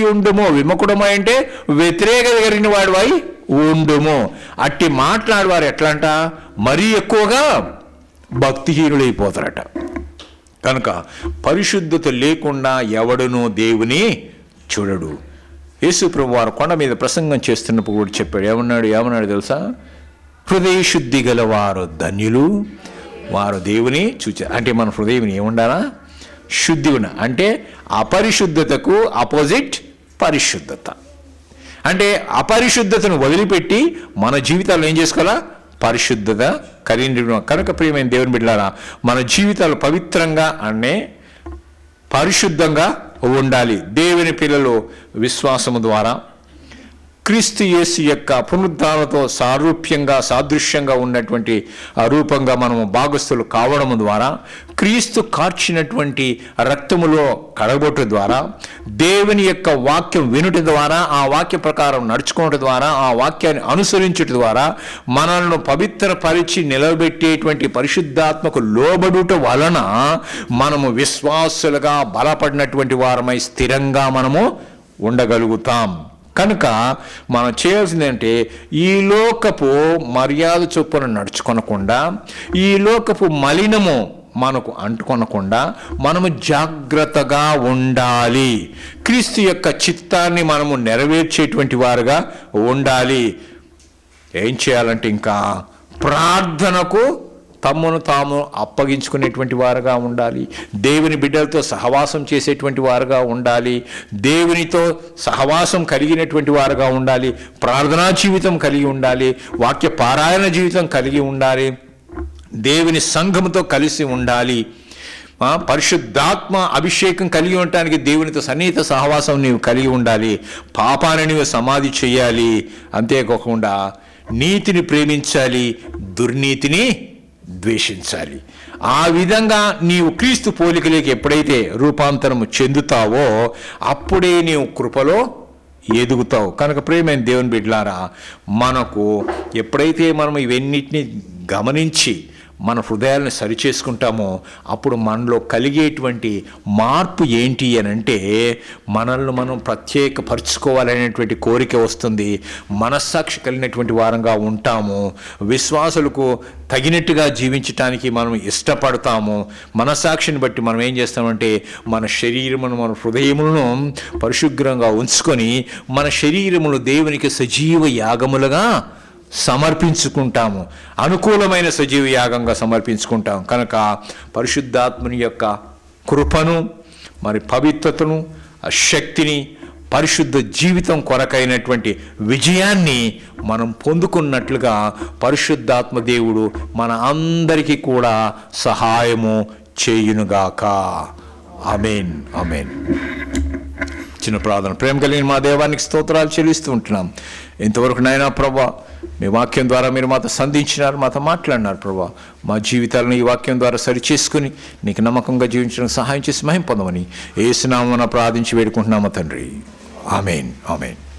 ఉండుము. విముఖుడము అంటే వ్యతిరేకత కలిగిన వాడివై ఉండుము. అట్టి మాట్లాడేవారు ఎట్లంట? మరీ ఎక్కువగా భక్తిహీనులైపోతారట. కనుక పరిశుద్ధత లేకుండా ఎవడునో దేవుని చూడడు. యేసుప్రభు వారు కొండ మీద ప్రసంగం చేస్తున్నప్పుడు కూడా చెప్పాడు. ఏమన్నాడు? ఏమన్నాడు తెలుసా? హృదయ శుద్ధి గలవారు ధన్యులు. వారు దేవుని చూచారు అంటే మన హృదయం ఏముండాలా? శుద్ధి ఉన్న అంటే అపరిశుద్ధతకు ఆపోజిట్ పరిశుద్ధత. అంటే అపరిశుద్ధతను వదిలిపెట్టి మన జీవితాల్లో ఏం చేసుకోవాలా? పరిశుద్ధత కలిగి కనుక ప్రియమైన దేవుని బిడ్డారా మన జీవితాలు పవిత్రంగా అనే పరిశుద్ధంగా ఉండాలి. దేవుని పిల్లలు విశ్వాసము ద్వారా క్రీస్తు యేసు యొక్క పునరుద్ధానతో సారూప్యంగా సాదృశ్యంగా ఉన్నటువంటి ఆ రూపంగా మనము భాగస్థులు కావడం ద్వారా క్రీస్తు కార్చినటువంటి రక్తములో కడగొట్టు ద్వారా దేవుని యొక్క వాక్యం వినుట ద్వారా ఆ వాక్య ప్రకారం నడుచుకోవటం ద్వారా ఆ వాక్యాన్ని అనుసరించుట ద్వారా మనల్ని పవిత్రపరిచి నిలబెట్టేటువంటి పరిశుద్ధాత్మకు లోబడుట వలన మనము విశ్వాసులుగా బలపడినటువంటి వారమై స్థిరంగా మనము ఉండగలుగుతాం. కనుక మనం చేయాల్సింది ఏంటి ఈ లోకపు మర్యాద చొప్పున నడుచుకొనకుండా ఈ లోకపు మలినము మనకు అంటుకొనకుండా మనము జాగ్రత్తగా ఉండాలి. క్రీస్తు యొక్క చిత్తాన్ని మనము నెరవేర్చేటువంటి వారుగా ఉండాలి. ఏం చేయాలంటే ఇంకా ప్రార్థనకు తమ్మును తాము అప్పగించుకునేటువంటి వారుగా ఉండాలి. దేవుని బిడ్డలతో సహవాసం చేసేటువంటి వారుగా ఉండాలి. దేవునితో సహవాసం కలిగినటువంటి వారుగా ఉండాలి. ప్రార్థనా జీవితం కలిగి ఉండాలి. వాక్య పారాయణ జీవితం కలిగి ఉండాలి. దేవుని సంఘముతో కలిసి ఉండాలి. పరిశుద్ధాత్మ అభిషేకం కలిగి ఉండటానికి దేవునితో సన్నిహిత సహవాసం నీవు కలిగి ఉండాలి. పాపాన్ని నీవు సమాధి చేయాలి. అంతేకాకుండా నీతిని ప్రేమించాలి. దుర్నీతిని ద్వేషించాలి. ఆ విధంగా నీవు క్రీస్తు పోలికలోకి ఎప్పుడైతే రూపాంతరము చెందుతావో అప్పుడే నీవు కృపలో ఎదుగుతావు. కనుక ప్రేమైన దేవుని బిడ్లారా మనకు ఎప్పుడైతే మనం ఇవన్నిటిని గమనించి మన హృదయాలను సరిచేసుకుంటామో అప్పుడు మనలో కలిగేటువంటి మార్పు ఏంటి అని అంటే మనల్ని మనం ప్రత్యేకపరుచుకోవాలనేటువంటి కోరిక వస్తుంది. మనస్సాక్షి కలిగినటువంటి వారంగా ఉంటాము. విశ్వాసులకు తగినట్టుగా జీవించటానికి మనం ఇష్టపడతాము. మనస్సాక్షిని బట్టి మనం ఏం చేస్తామంటే మన శరీరమును మన హృదయములను పరిశుభ్రంగా ఉంచుకొని మన శరీరములు దేవునికి సజీవ యాగములుగా సమర్పించుకుంటాము. అనుకూలమైన సజీవ యాగంగా సమర్పించుకుంటాం. కనుక పరిశుద్ధాత్మని యొక్క కృపను మరి పవిత్రతను ఆ శక్తిని పరిశుద్ధ జీవితం కొరకైనటువంటి విజయాన్ని మనం పొందుకున్నట్లుగా పరిశుద్ధాత్మ దేవుడు మన అందరికీ కూడా సహాయము చేయునుగాక. అమేన్ అమేన్ చిన్న ప్రార్థన. ప్రేమ కలిగిన మా దేవానికి స్తోత్రాలు చెల్లిస్తూ ఉంటున్నాం. ఇంతవరకు నాయనా ప్రభా మీ వాక్యం ద్వారా మీరు మాతో సంధించినారు మాతో మాట్లాడినారు ప్రభా. మా జీవితాలను ఈ వాక్యం ద్వారా సరిచేసుకుని నీకు నమ్మకంగా జీవించడానికి సహాయం చేసి మహిం పొందమని ఏసునామన ప్రార్థించి వేడుకుంటున్నామా తండ్రి. ఆమెన్. ఆమెన్.